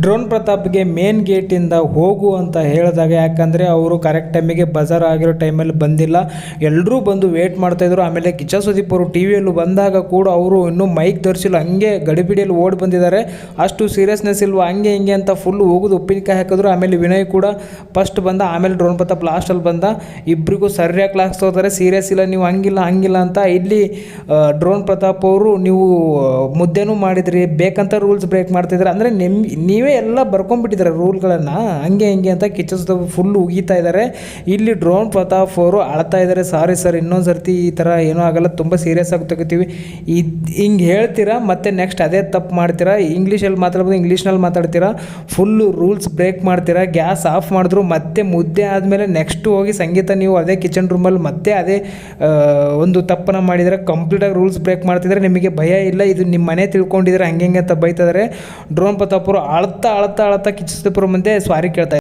Drone ಪ್ರತಾಪ್ಗೆ main ಗೇಟಿಂದ ಹೋಗು ಅಂತ ಹೇಳಿದಾಗ ಯಾಕಂದರೆ ಅವರು ಕರೆಕ್ಟ್ ಟೈಮಿಗೆ ಬಜಾರ್ ಆಗಿರೋ ಟೈಮಲ್ಲಿ ಬಂದಿಲ್ಲ. ಎಲ್ಲರೂ ಬಂದು ವೇಟ್ ಮಾಡ್ತಾಯಿದ್ರು ಆಮೇಲೆ ಕಿಚ್ಚ ಸುದೀಪ್ ಅವರು ಟಿ ವಿಯಲ್ಲೂ ಬಂದಾಗ ಕೂಡ ಅವರು ಇನ್ನೂ ಮೈಕ್ ಧರಿಸಿಲ್ಲ. ಹಂಗೆ ಗಡಿಬಿಡಿಯಲ್ಲಿ ಓಡಿ ಬಂದಿದ್ದಾರೆ. ಅಷ್ಟು ಸೀರಿಯಸ್ನೆಸ್ ಇಲ್ವ? ಹಂಗೆ ಹಿಂಗೆ ಅಂತ ಫುಲ್ ಹೋಗೋದು, ಉಪ್ಪಿನಕಾಯಿ ಹಾಕಿದ್ರು. ಆಮೇಲೆ ವಿನಯ್ ಕೂಡ ಫಸ್ಟ್ ಬಂದ, ಆಮೇಲೆ ಡ್ರೋನ್ ಪ್ರತಾಪ್ ಲಾಸ್ಟಲ್ಲಿ ಬಂದ. ಇಬ್ಬರಿಗೂ ಸರಿಯಾಗಿ ಕ್ಲಾಸ್ ತಗೋತಾರೆ ಸೀರಿಯಸ್ ಇಲ್ಲ, ನೀವು ಹಂಗಿಲ್ಲ ಹಂಗಿಲ್ಲ ಅಂತ ಇಲ್ಲಿ ಡ್ರೋನ್ ಪ್ರತಾಪ್ ಅವರು ನೀವು ಮುದ್ದೆನೂ ಮಾಡಿದ್ರಿ. ಬೇಕಂತ ರೂಲ್ಸ್ ಬ್ರೇಕ್ ಮಾಡ್ತಿದ್ರೆ. ಅಂದರೆ ನಿಮ್ಮ, ನೀವೇ ಎಲ್ಲ ಬರ್ಕೊಂಡ್ಬಿಟ್ಟಿದ್ದಾರೆ ರೂಲ್ಗಳನ್ನು. ಹಂಗೆ ಹಿಂಗೆ ಅಂತ ಕಿಚ್ಚ ಫುಲ್ ಉಗೀತಾ ಇದ್ದಾರೆ ಇಲ್ಲಿ ಡ್ರೋನ್ ಪ್ರತಾಪ್ ಅವರು ಅಳ್ತಾ ಇದ್ದಾರೆ ಸಾರಿ ಸರ್ ಇನ್ನೊಂದು ಸರ್ತಿ ಈ ಥರ ಏನೂ ಆಗಲ್ಲ. ತುಂಬ ಸೀರಿಯಸ್ ಆಗಿ ತಗೋತೀವಿ. ಇದು ಹಿಂಗೆ ಹೇಳ್ತೀರಾ, ಮತ್ತೆ ನೆಕ್ಸ್ಟ್ ಅದೇ ತಪ್ಪು ಮಾಡ್ತೀರಾ? ಇಂಗ್ಲೀಷಲ್ಲಿ ಮಾತಾಡ್ಬೋದು ಇಂಗ್ಲೀಷ್ನಲ್ಲಿ ಮಾತಾಡ್ತೀರಾ? ಫುಲ್ಲು ರೂಲ್ಸ್ ಬ್ರೇಕ್ ಮಾಡ್ತೀರಾ? ಗ್ಯಾಸ್ ಆಫ್ ಮಾಡಿದ್ರು ಮತ್ತೆ ಮುದ್ದೆ ಆದಮೇಲೆ ನೆಕ್ಸ್ಟು ಹೋಗಿ ಸಂಗೀತ ನೀವು ಅದೇ ಕಿಚನ್ ರೂಮಲ್ಲಿ ಮತ್ತೆ ಅದೇ ಒಂದು ತಪ್ಪನ್ನು ಮಾಡಿದರೆ ಕಂಪ್ಲೀಟಾಗಿ ರೂಲ್ಸ್ ಬ್ರೇಕ್ ಮಾಡ್ತಿದ್ರೆ ನಿಮಗೆ ಭಯ ಇಲ್ಲ. ಇದು ನಿಮ್ಮ ಮನೆ ತಿಳ್ಕೊಂಡಿದ್ರೆ ಹಂಗೆ ಹೆಂಗೆ ಅಂತ ಬೈತಿದ್ದಾರೆ ಡ್ರೋನ್ ಪ್ರತಾಪ್ ಅವರು ಅಳ್ತಾ ಅಳ್ತಾ ಅಳ್ತಾ ಕಿಚ್ಚ ಮುಂದೆ ಸ್ವಾರಿ ಕೇಳ್ತಾ